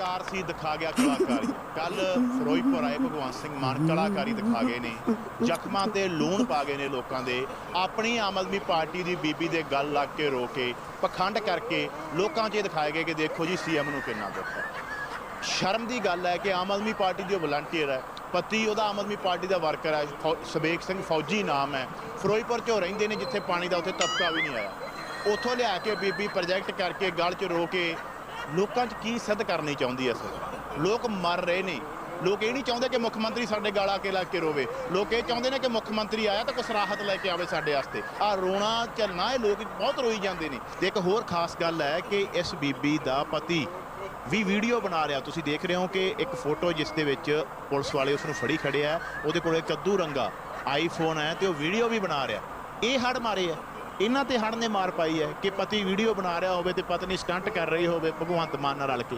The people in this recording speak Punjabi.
ਕਲਾਕਾਰ ਸੀ, ਦਿਖਾ ਗਿਆ ਕਲਾਕਾਰੀ। ਕੱਲ ਫਿਰੋਜ਼ਪੁਰ ਆਏ ਭਗਵੰਤ ਸਿੰਘ ਮਾਨ ਕਲਾਕਾਰੀ ਦਿਖਾ ਗਏ ਨੇ। ਜ਼ਖਮਾਂ ਤੇ ਲੂਣ ਪਾ ਗਏ ਨੇ ਲੋਕਾਂ ਦੇ। ਆਪਣੀ ਆਮ ਆਦਮੀ ਪਾਰਟੀ ਦੀ ਬੀਬੀ ਦੇ ਗੱਲ ਲੱਗ ਕੇ ਰੋ ਕੇ, ਪਖੰਡ ਕਰਕੇ ਲੋਕਾਂ 'ਚ ਇਹ ਦਿਖਾਏ ਗਏ ਕਿ ਦੇਖੋ ਜੀ ਸੀਐਮ ਨੂੰ ਕਿੰਨਾ ਦੁੱਖ ਹੈ। ਸ਼ਰਮ ਦੀ ਗੱਲ ਹੈ ਕਿ ਆਮ ਆਦਮੀ ਪਾਰਟੀ ਦੀ ਵਲੰਟੀਅਰ ਹੈ, ਪਤੀ ਉਹਦਾ ਆਮ ਆਦਮੀ ਪਾਰਟੀ ਦਾ ਵਰਕਰ ਹੈ, ਫੌ- ਸਬੇਕ ਸਿੰਘ ਫੌਜੀ ਨਾਮ ਹੈ। ਫਿਰੋਜ਼ਪੁਰ 'ਚੋਂ ਰਹਿੰਦੇ ਨੇ, ਜਿੱਥੇ ਪਾਣੀ ਦਾ ਉੱਥੇ ਤਬਕਾ ਵੀ ਨਹੀਂ ਆਇਆ। ਉੱਥੋਂ ਲਿਆ ਕੇ ਬੀਬੀ ਪ੍ਰੋਜੈਕਟ ਕਰਕੇ ਗਲ 'ਚ ਰੋ ਕੇ ਲੋਕਾਂ 'ਚ ਕੀ ਸਿੱਧ ਕਰਨੀ ਚਾਹੁੰਦੀ ਹੈ ਸਰ? ਲੋਕ ਮਰ ਰਹੇ ਨੇ। ਲੋਕ ਇਹ ਨਹੀਂ ਚਾਹੁੰਦੇ ਕਿ ਮੁੱਖ ਮੰਤਰੀ ਸਾਡੇ ਗਾਲਾਂ ਕੇ ਲੱਗ ਕੇ ਰੋਵੇ। ਲੋਕ ਇਹ ਚਾਹੁੰਦੇ ਨੇ ਕਿ ਮੁੱਖ ਮੰਤਰੀ ਆਇਆ ਤਾਂ ਕੁਛ ਰਾਹਤ ਲੈ ਕੇ ਆਵੇ ਸਾਡੇ ਵਾਸਤੇ। ਆ ਰੋਣਾ ਚੱਲਣਾ ਇਹ ਲੋਕ ਬਹੁਤ ਰੋਈ ਜਾਂਦੇ ਨੇ। ਤੇ ਇੱਕ ਹੋਰ ਖਾਸ ਗੱਲ ਹੈ ਕਿ ਇਸ ਬੀਬੀ ਦਾ ਪਤੀ ਵੀ ਵੀਡੀਓ ਬਣਾ ਰਿਹਾ। ਤੁਸੀਂ ਦੇਖ ਰਹੇ ਹੋ ਕਿ ਇੱਕ ਫੋਟੋ ਜਿਸ ਦੇ ਵਿੱਚ ਪੁਲਿਸ ਵਾਲੇ ਉਸ ਨੂੰ ਫੜੀ ਖੜਿਆ ਉਹਦੇ ਕੋਲੇ ਕੱਦੂ ਰੰਗਾ ਆਈਫੋਨ ਹੈ ਤੇ ਉਹ ਵੀਡੀਓ ਵੀ ਬਣਾ ਰਿਹਾ। ਇਹ ਹੜ ਮਾਰੇ ਹੈ ਇਹਨਾਂ ਤੇ ਹੜ ਨੇ ਮਾਰ ਪਾਈ ਹੈ ਕਿ ਪਤੀ ਵੀਡੀਓ ਬਣਾ ਰਿਹਾ ਹੋਵੇ ਤੇ ਪਤਨੀ ਸਟੰਟ ਕਰ ਰਹੀ ਹੋਵੇ ਭਗਵੰਤ ਮਾਨ ਨਾਲ ਰਲ ਕੇ।